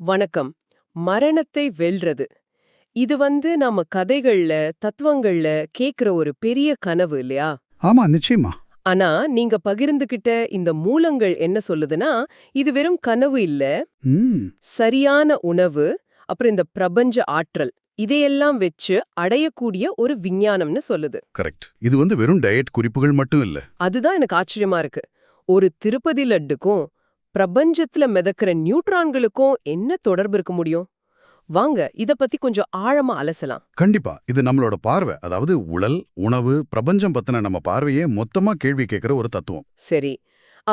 வணக்கம். மரணத்தை வெல்றது. இது வந்து நம்ம கதைகள்ல தத்துவங்கள்ல கேக்குற ஒரு பெரிய கனவு இல்லையா? ஆமா நிச்சயமா. ஆனா நீங்க பகிர்ந்துகிட்ட இந்த மூலங்கள் என்ன சொல்லுதுன்னா இது வெறும் கனவு இல்ல. ம். சரியான உணவு அப்புறம் இந்த பிரபஞ்ச ஆற்றல் இதையெல்லாம் வச்சு அடையக்கூடிய ஒரு விஞ்ஞானம்னு சொல்லுது. கரெக்ட். இது வந்து வெறும் டயட் குறிப்புகள் மட்டும் இல்ல. அதுதான் எனக்கு ஆச்சரியமா இருக்கு. ஒரு திருப்பதி லட்டுக்கும் பிரபஞ்சத்துல மிதக்கிற நியூட்ரான்களுக்கும் என்ன தொடர்பு இருக்க முடியும்? வாங்க இத பத்தி கொஞ்சம் ஆழமா அலசலாம். கண்டிப்பா இது நம்மளோட பார்வை. அதாவது உடல் உணவு பிரபஞ்சம் பத்தின நம்ம பார்வையே மொத்தமா கேள்வி கேட்கிற ஒரு தத்துவம். சரி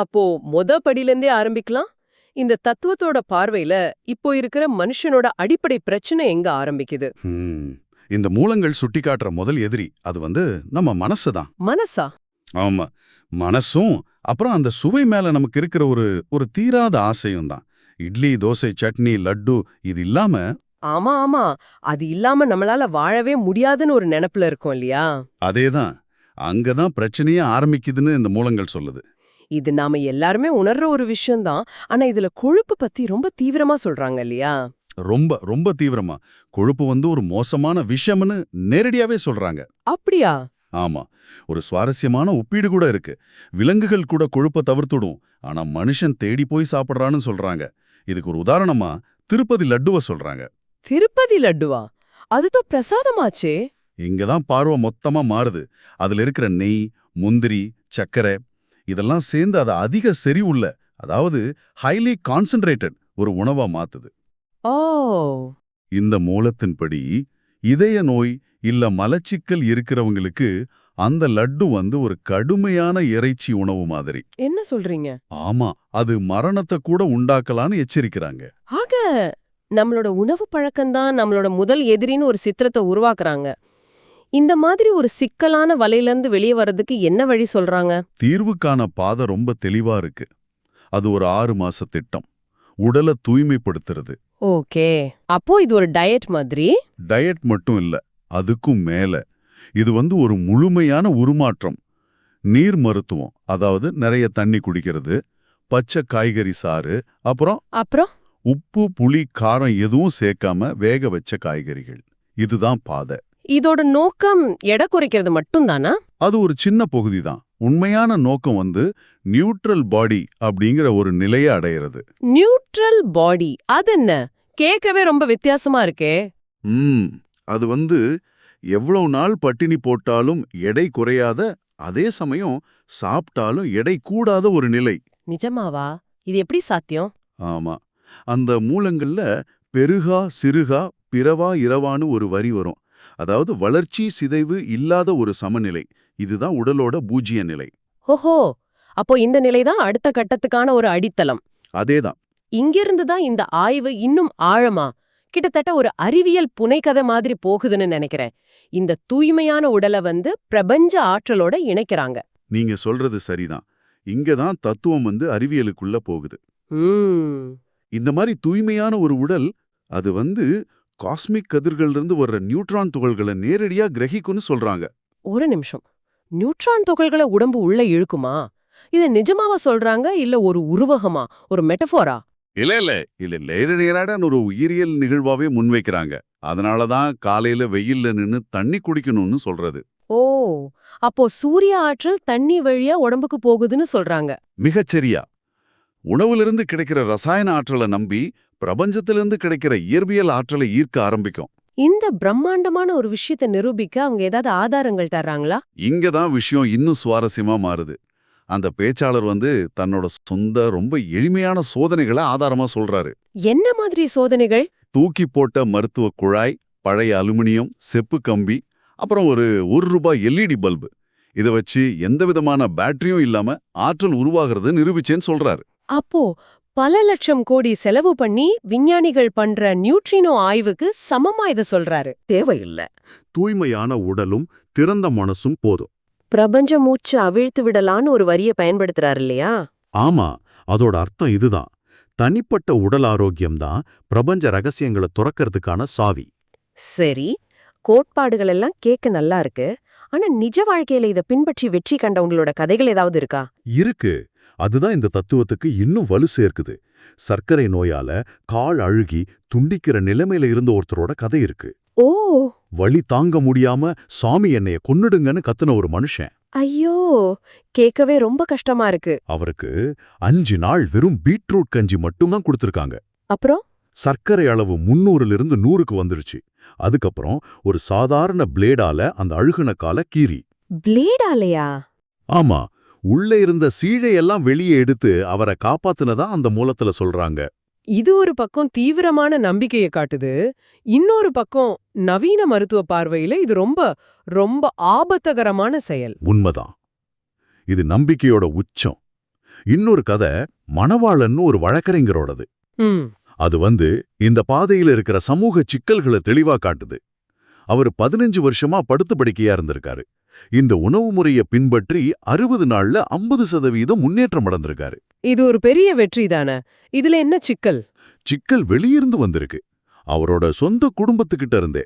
அப்போ மொத படியிலேருந்தே ஆரம்பிக்கலாம்? இந்த தத்துவத்தோட பார்வையில இப்போ இருக்கிற மனுஷனோட அடிப்படை பிரச்சனை எங்க ஆரம்பிக்குது? இந்த மூலங்கள் சுட்டிக்காட்டுற முதல் எதிரி அது வந்து நம்ம மனசு தான். மனசா? ஆமா. மனசும் அப்புறம் அந்த சுவை மேல நமக்கு இருக்கிற ஒரு ஒரு தீராத ஆசையும் தான். இட்லி தோசை சட்னி லட்டு இது இல்லாம ஆமா ஆமா. அது இல்லாம நம்மளால வாழவே முடியாதுன்னு ஒரு நினைப்புல இருக்கோம் இல்லையா? அதேதான். அங்கதான் பிரச்சனையே ஆரம்பிக்குதுன்னு இந்த மூலங்கள் சொல்லுது. இது நாம எல்லாருமே உணர்ற ஒரு விஷயம்தான் ஆனா இதுல கொழுப்பு பத்தி ரொம்ப தீவிரமா சொல்றாங்க இல்லையா? ரொம்ப ரொம்ப தீவிரமா. கொழுப்பு வந்து ஒரு மோசமான விஷயம்னு நேரடியாவே சொல்றாங்க. அப்படியா? ஆமா ஒரு சுவாரஸ்யமான ஒப்பீடு கூட இருக்கு. விலங்குகள் கூட கொழுப்பை தவிர்த்துடும். ஆனா மனுஷன் தேடி போய் சாப்பிடுறான்னு சொல்றாங்க. இதுக்கு ஒரு உதாரணமா திருப்பதி லட்டுவ சொல்றாங்க. திருப்பதி லட்டுவா? அதுதான் பிரசாதமாச்சே. இங்கதான் பார்வை மொத்தமா மாறுது. அதுல இருக்கிற நெய் முந்திரி சர்க்கரை இதெல்லாம் சேர்ந்து அதை அதிக செறிவுள்ள அதாவது ஹைலி கான்சென்ட்ரேட்டட் ஒரு உணவா மாத்துது. ஓ. இந்த மூலத்தின்படி இதய நோய் இல்ல மலச்சிக்கல் இருக்கிறவங்களுக்கு அந்த லட்டு வந்து ஒரு கடுமையான இறைச்சி உணவு மாதிரி. என்ன சொல்றீங்க? ஆமா அது மரணத்தை கூட உண்டாக்கலான்னு எச்சரிக்கிறாங்க. ஆக நம்மளோட உணவு பழக்கம்தான் நம்மளோட முதல் எதிரின்னு ஒரு சித்திரத்தை உருவாக்குறாங்க. இந்த மாதிரி ஒரு சிக்கலான வலையிலேருந்து வெளியே வர்றதுக்கு என்ன வழி சொல்றாங்க? தீர்வுக்கான பாதை ரொம்ப தெளிவா இருக்கு. அது ஒரு ஆறு மாச திட்டம். உடலை தூய்மைப்படுத்துறது. ஓகே. அப்போ இது ஒரு டயட் மாதிரி? டயட் மட்டும் இல்ல. அதுக்கும் மேல. இது வந்து ஒரு முழுமையான உருமாற்றம். நீர் மருத்துவம் அதாவது நிறைய தண்ணி குடிக்கிறது பச்சை காய்கறி சாறு அப்புறம் அப்புறம்? உப்பு புளி காரம் எதுவும் சேர்க்காம வேக வச்ச காய்கறிகள். இதுதான் பாதை. இதோட நோக்கம் எடை குறைக்கிறது மட்டும்தானா? அது ஒரு சின்ன பகுதி தான். உண்மையான நோக்கம் வந்து நியூட்ரல் பாடி அப்படிங்கிற ஒரு நிலையை அடையிறது. நியூட்ரல் பாடி அது என்ன கேட்கவே ரொம்ப வித்தியாசமா இருக்கே. ம். அது வந்து எவ்வளவு நாள் பட்டினி போட்டாலும் எடை குறையாத அதே சமயம் சாப்பிட்டாலும் எடை கூடாத ஒரு நிலை. நிஜமாவா? இது எப்படி சாத்தியம்? ஆமா. அந்த மூலங்கள்ல பெருகா சிறுகா பிறவா இரவான்னு ஒரு வரி வரும். அதாவது வளர்ச்சி சிதைவு இல்லாத ஒரு சமநிலை. இதுதான் உடலோட பூஜ்ய நிலை. ஓஹோ! அப்போ இந்த நிலைதான் அடுத்த கட்டத்துக்கான ஒரு அடித்தளம். அதேதான். இங்கிருந்து தான் இந்த ஆய்வு இன்னும் ஆழமா? கிட்டத்தட்ட ஒரு அறிவியல் புனைக்கதை மாதிரி போகுதுன்னு நினைக்கிறேன். இந்த தூய்மையான உடலை வந்து பிரபஞ்ச ஆற்றலோட இணைக்கிறாங்க. நீங்க சொல்றது சரிதான். இங்கதான் தத்துவம் வந்து அறிவியலுக்குள்ள போகுது. இந்த மாதிரி தூய்மையான ஒரு உடல் அது வந்து காஸ்மிக் கதிர்களிலிருந்து வர்ற நியூட்ரான் துகள்களை நேரடியா கிரகிக்கும்னு சொல்றாங்க. ஒரு நிமிஷம். நியூட்ரான் துகள்களை உடம்பு உள்ள இழுக்குமா? இது நிஜமாவா சொல்றாங்க இல்ல ஒரு உருவகமா? ஒரு மெட்டஃபோரா இல்ல இல்ல. இல்ல நேரடியான ஒரு உயிரியல் நிகழ்வாவே முன்வைக்கிறாங்க. அதனாலதான் காலையில வெயில்ல நின்னு தண்ணி குடிக்கணும்னு சொல்றது. ஓ! அப்போ சூரிய ஆற்றல் தண்ணி வழியா உடம்புக்கு போகுதுன்னு சொல்றாங்க. மிகச்சரியா. உணவிலிருந்து கிடைக்கிற ரசாயன ஆற்றலை நம்பி பிரபஞ்சத்திலிருந்து கிடைக்கிற இயற்பியல் ஆற்றலை ஈர்க்க ஆரம்பிக்கும். இந்த பிரம்மாண்டமான ஒரு விஷயத்தை நிரூபிக்க அவங்க ஏதாவது ஆதாரங்கள் தர்றாங்களா? இங்கதான் விஷயம் இன்னும் சுவாரஸ்யமா மாறுது. அந்த பேச்சாளர் வந்து தன்னோட சொந்த ரொம்ப எளிமையான சோதனைகளை ஆதாரமா சொல்றாரு. என்ன மாதிரி சோதனைகள்? தூக்கி போட்ட மருத்துவ குழாய் பழைய அலுமினியம் செப்பு கம்பி அப்புறம் ஒரு ஒரு ரூபாய் எல்இடி பல்பு. இதை வச்சு எந்த விதமான பேட்டரியும் இல்லாம ஆற்றல் உருவாகிறது நிரூபிச்சேன்னு சொல்றாரு. அப்போ பல லட்சம் கோடி செலவு பண்ணி விஞ்ஞானிகள் பண்ற நியூட்ரினோ ஆய்வுக்கு சமமா இத சொல்றாரு. தேவையில்ல. தூய்மையான உடலும் திறந்த மனசும் போதும். பிரபஞ்ச மூச்சு அவிழ்த்து விடலான்னு ஒரு வரிய பயன்படுத்துறாரு இல்லையா? ஆமா அதோட அர்த்தம் இதுதான். தனிப்பட்ட உடல் ஆரோக்கியம்தான் பிரபஞ்ச ரகசியங்களை துறக்கறதுக்கான சாவி. சரி கோட்பாடுகள் எல்லாம் கேட்க நல்லா இருக்கு. ஆனா நிஜ வாழ்க்கையில இத பின்பற்றி வெற்றி கண்டவங்களோட கதைகள் ஏதாவது இருக்கா? இருக்கு. அதுதான் இந்த தத்துவத்துக்கு இன்னும் வலு சேர்க்குது. சர்க்கரை நோயால கால் அழுகி துண்டிக்கிற நிலைமையில இருந்த ஒருத்தரோட கதை இருக்கு. ஓ. வலி தாங்க முடியாம சாமி என்னைய கொன்னுடுங்கன்னு கத்துன ஒரு மனுஷன். ஐயோ கேட்கவே ரொம்ப கஷ்டமா இருக்கு. அவருக்கு அஞ்சு நாள் வெறும் பீட்ரூட் கஞ்சி மட்டும்தான் கொடுத்திருக்காங்க. அப்புறம்? சர்க்கரை அளவு முன்னூறுல இருந்து நூறுக்கு வந்துருச்சு. அதுக்கப்புறம் ஒரு சாதாரண பிளேடால அந்த அழுகுன கால கீறி. பிளேடாலையா? ஆமா உள்ள இருந்த சீழையெல்லாம் வெளியே எடுத்து அவரை காப்பாத்துனதா அந்த மூலத்துல சொல்றாங்க. இது ஒரு பக்கம் தீவிரமான நம்பிக்கையை காட்டுது. இன்னொரு பக்கம் நவீன மருத்துவ பார்வையில இது ரொம்ப ரொம்ப ஆபத்தகரமான செயல். உண்மைதான். இது நம்பிக்கையோட உச்சம். இன்னொரு கதை மணவாளன்னு ஒரு வழக்கறிஞரோடது. அது வந்து இந்த பாதையில இருக்கிற சமூக சிக்கல்களை தெளிவா காட்டுது. அவர் பதினஞ்சு வருஷமா படுத்து படுக்கையா இருந்திருக்காரு. இந்த உணவு முறைய பின்பற்றி அறுபது நாள்ல ஐம்பது சதவீதம் முன்னேற்றம் அடைந்திருக்காரு. இது ஒரு பெரிய வெற்றி தானே? இதுல என்ன சிக்கல்? சிக்கல் வெளியிருந்து வந்திருக்கு. அவரோட சொந்த குடும்பத்துக்கிட்ட இருந்தே.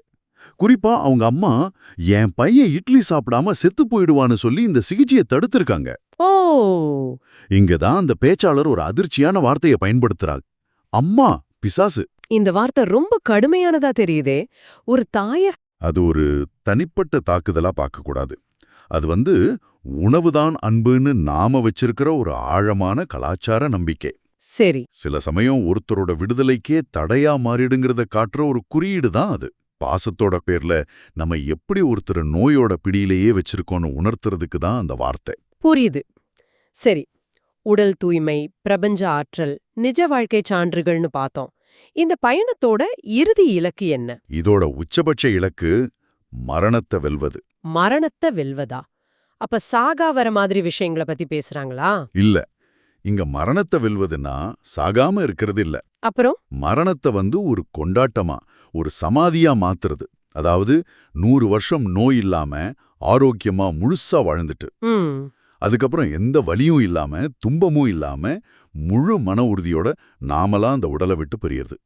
குறிப்பா அவங்க அம்மா என் பையன் இட்லி சாப்பிடாம செத்து போயிடுவான்னு சொல்லி இந்த சிகிச்சையை தடுத்திருக்காங்க. ஓ! இங்கதான் அந்த பேச்சாளர் ஒரு அதிர்ச்சியான வார்த்தையை பயன்படுத்துறாங்க அம்மா பிசாசு. இந்த வார்த்தை ரொம்ப கடுமையானதா தெரியுதே. ஒரு தாய அது ஒரு தனிப்பட்ட தாக்குதலா பார்க்கக்கூடாது. அது வந்து உணவுதான் அன்புன்னு நாம வச்சிருக்கிற ஒரு ஆழமான கலாச்சார நம்பிக்கை. சரி. சில சமயம் ஒருத்தரோட விடுதலைக்கே தடையா மாறிடுங்கிறத காட்டுற ஒரு குறியீடு தான் அது. பாசத்தோட பேர்ல நம்ம எப்படி ஒருத்தர் நோயோட பிடியிலேயே வச்சிருக்கோன்னு உணர்த்துறதுக்கு தான் அந்த வார்த்தை. புரியுது. சரி. உடல் தூய்மை பிரபஞ்ச ஆற்றல் நிஜ வாழ்க்கை சான்றுகள்னு பார்த்தோம். இந்த பயணத்தோட இறுதி இலக்கு என்ன? இதோட உச்சபட்ச இலக்கு மரணத்தை வெல்வது. மரணத்தை வெல்வதா? அப்ப சாகா வர மாதிரி விஷயங்கள பத்தி பேசுறாங்களா? இல்ல. இங்க மரணத்தை வெல்வதுன்னா சாகாம இருக்கிறது இல்ல. அப்புறம்? மரணத்தை வந்து ஒரு கொண்டாட்டமா ஒரு சமாதியா மாத்துறது. அதாவது நூறு வருஷம் நோய் இல்லாம ஆரோக்கியமா முழுசா வாழ்ந்துட்டு. அதுக்கப்புறம் எந்த வலியும் இல்லாம துன்பமும் இல்லாம முழு மன உறுதியோட நாமலாம் அந்த உடலை விட்டு பிரியறது.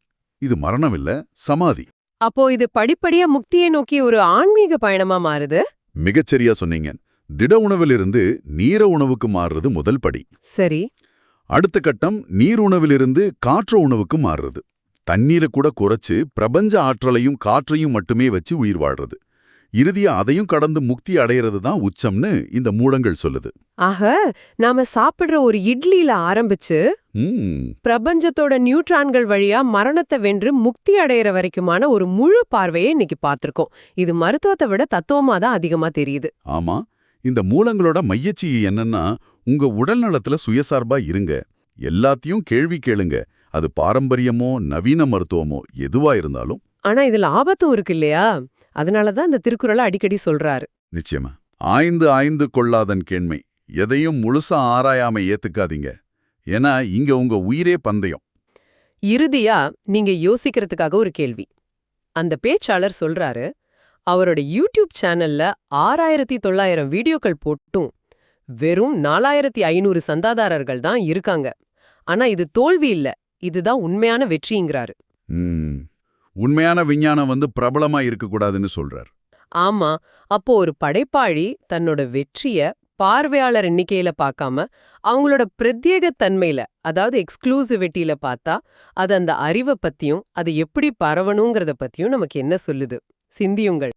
இது மரணம் இல்ல சமாதி. அப்போ இது படிப்படியா முக்தியை நோக்கி ஒரு ஆன்மீக பயணமா மாறுது? மிகச்சரியா சொன்னீங்க. திட உணவிலிருந்து நீர உணவுக்கு மாறுறது முதல் படி. சரி. அடுத்த கட்டம் நீர் உணவிலிருந்து காற்று உணவுக்கு மாறுறது. தண்ணீரை கூட குறைச்சு பிரபஞ்ச ஆற்றலையும் காற்றையும் மட்டுமே வச்சு உயிர் வாழ்றது. இறுதியா அதையும் கடந்து முக்தி அடையிறது தான் உச்சம்னு இந்த மூலங்கள் சொல்லுது. ஆக நாம சாப்பிடுற ஒரு இட்லியில ஆரம்பிச்சு பிரபஞ்சத்தோட நியூட்ரான்கள் வழியா மரணத்தை வென்று முக்தி அடையிற வரைக்குமான ஒரு முழு பார்வையை இன்னைக்கு பார்த்திருக்கோம். இது மருத்துவத்தை விட தத்துவமா தான் அதிகமா தெரியுது. ஆமா இந்த மூலங்களோட மையச்சி என்னன்னா உங்க உடல் நலத்துல சுயசார்பா இருங்க. எல்லாத்தையும் கேள்வி கேளுங்க. அது பாரம்பரியமோ நவீன மருத்துவமோ எதுவா இருந்தாலும். ஆனா இதுல ஆபத்தும் இருக்கு இல்லையா? அதனாலதான் இந்த திருக்குறளை அடிக்கடி சொல்றாரு. நிச்சயமா. ஆய்ந்து ஆய்ந்து கொள்ளாதன் கேண்மை. எதையும் முழுசா ஆராயாம ஏத்துக்காதீங்க. ஏன்னா இங்க உங்க உயிரே பந்தயம். இறுதியா நீங்க யோசிக்கிறதுக்காக ஒரு கேள்வி. அந்த பேச்சாளர் சொல்றாரு அவரோட யூடியூப் சேனல்ல ஆறாயிரத்தி தொள்ளாயிரம் வீடியோக்கள் போட்டும் வெறும் நாலாயிரத்தி ஐநூறு சந்தாதாரர்கள் தான் இருக்காங்க. ஆனா இது தோல்வி இல்ல. இதுதான் உண்மையான வெற்றிங்கிறாரு. ம். உண்மையான விஞ்ஞானம் வந்து பிரபலமா இருக்கக்கூடாதுன்னு சொல்றார். ஆமா அப்போ ஒரு படைப்பாளி தன்னோட வெற்றிய பார்வையாளர் எண்ணிக்கையில பார்க்காம அவங்களோட பிரத்யேக தன்மையில அதாவது எக்ஸ்க்ளூசிவிட்டியில பார்த்தா அது அந்த அறிவை பத்தியும் அது எப்படி பரவணுங்கிறத பத்தியும் நமக்கு என்ன சொல்லுது? சிந்தியுங்கள்.